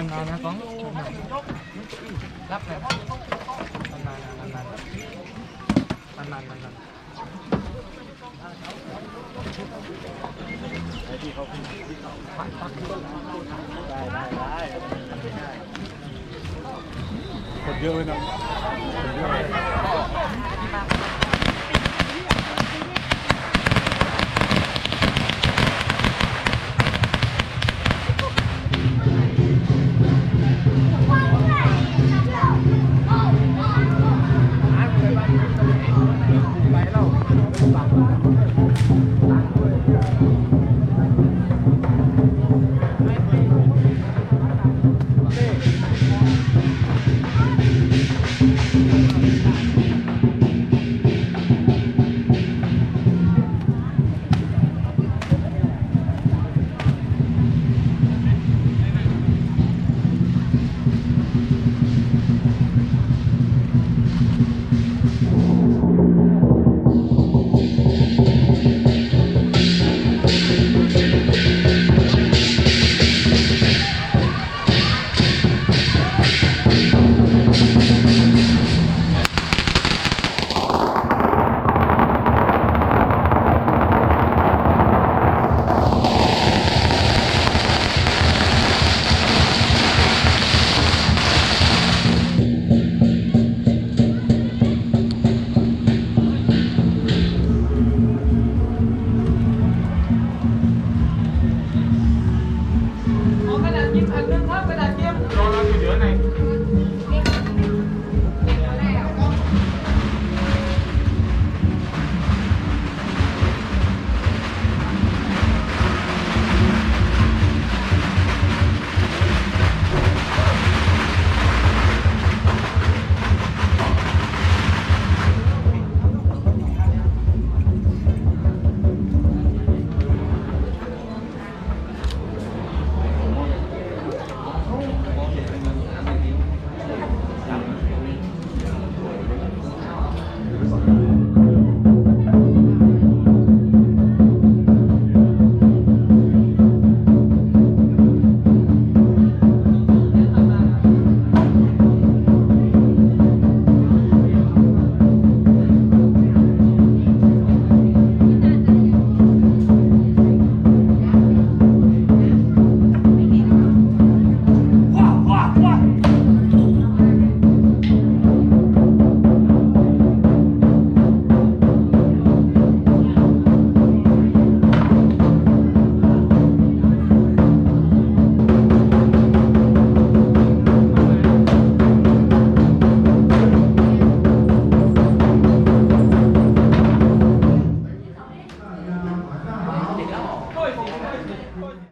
นานๆนะก้องรับเลยนานๆนานๆนานๆนานๆขานๆได้ได้ได้คนเยอะเลยนะ